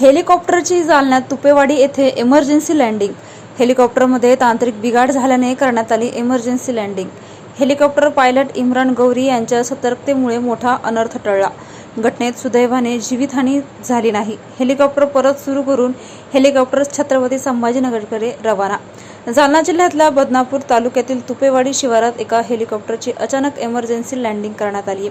हेलिकॉप्टरची जालन्यात तुपेवाडी येथे emergency landing हेलिकॉप्टरमध्ये तांत्रिक बिघाड झाल्याने करण्यात आली emergency landing helicopter pilot Imran Gauri यांच्या सतर्कतेमुळे मोठा अनर्थ टळला. घटनेत सुदैवाने जीवितहानी झाली नाही. हेलिकॉप्टर परत सुरू करून हेलिकॉप्टर छत्रपती संभाजीनगरकडे रवाना. जालना जिल्ह्यातल्या बदनापूर तालुक्यातील तुपेवाडी शिवारात एका हेलिकॉप्टरची अचानक इमर्जन्सी लँडिंग करण्यात आली.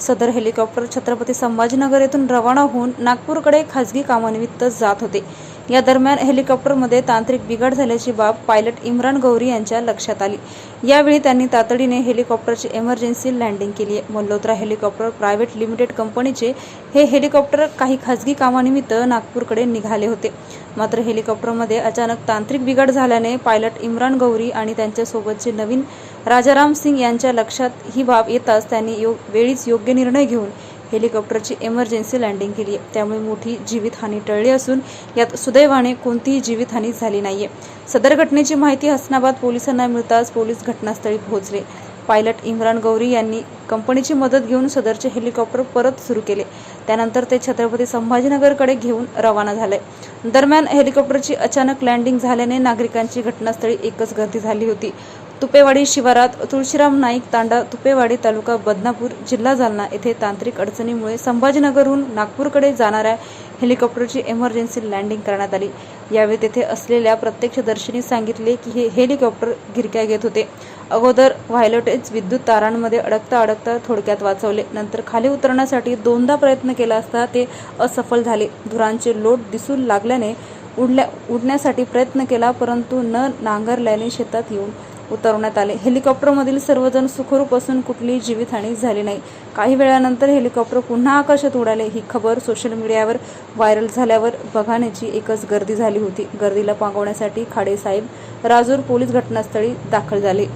सदर हेलिकॉप्टर छत्रपती संभाजीनगर येथून रवाना होऊन नागपूरकडे खासगी कामानिमित्त जात होते. या दरम्यान हेलिकॉप्टरमध्ये तांत्रिक बिघाड झाल्याची बाब पायलट इम्रान गौरी यांच्या लक्षात आली. यावेळी त्यांनी तातडीने हेलिकॉप्टरची इमर्जन्सी लँडिंग केली आहे. मल्होत्रा हेलिकॉप्टर प्रायव्हेट लिमिटेड कंपनीचे हे हेलिकॉप्टर काही खासगी कामानिमित्त नागपूरकडे निघाले होते. मात्र हेलिकॉप्टरमध्ये अचानक तांत्रिक बिघाड झाल्याने पायलट इम्रान गौरी आणि त्यांच्यासोबतचे नवीन राजाराम सिंग यांच्या लक्षात ही बाब येताच त्यांनी यो वेळीच योग्य निर्णय घेऊन हेलिकॉप्टरची इमर्जन्सी लँडिंग केली. आहे त्यामुळे मोठी जीवितहानी टळली असून यात सुदैवाने कोणतीही जीवितहानी झाली नाहीये. सदर घटनेची माहिती हसनाबाद पोलिसांना मिळताच पोलीस घटनास्थळी पोहोचले. पायलट इम्रान गौरी यांनी कंपनीची मदत घेऊन सदरचे हेलिकॉप्टर परत सुरू केले. त्यानंतर ते छत्रपती संभाजीनगरकडे घेऊन रवाना झाले. दरम्यान हेलिकॉप्टरची अचानक लँडिंग झाल्याने नागरिकांची घटनास्थळी एकच गर्दी झाली होती. तुपेवाडी शिवारात तुळशीराम नाईक तांडा तुपेवाडी तालुका बदनापूर जिल्हा जालना येथे तांत्रिक अडचणीमुळे संभाजीनगरहून नागपूरकडे जाणाऱ्या हेलिकॉप्टरची इमर्जन्सी लँडिंग करण्यात आली. यावेळी तेथे असलेल्या प्रत्यक्षदर्शींनी सांगितले की हे हेलिकॉप्टर गिरक्या घेत होते. अगोदर व्हायलोटेज विद्युत तारांमध्ये अडकता अडकता थोडक्यात वाचवले. नंतर खाली उतरण्यासाठी दोनदा प्रयत्न केला असता ते असफल झाले. धुरांचे लोट दिसू लागल्याने उडल्या उडण्यासाठी प्रयत्न केला परंतु न नांगरल्याने शेतात येऊन उतरवण्यात आले. हेलिकॉप्टरमधील सर्वजण सुखरूप असून कुठलीही जीवितहानी झाली नाही. काही वेळानंतर हेलिकॉप्टर पुन्हा आकाशात उडाले. ही खबर सोशल मीडियावर व्हायरल झाल्यावर बघाण्याची एकच गर्दी झाली होती. गर्दीला पांगवण्यासाठी खाडे साहेब राजूर पोलीस घटनास्थळी दाखल झाले.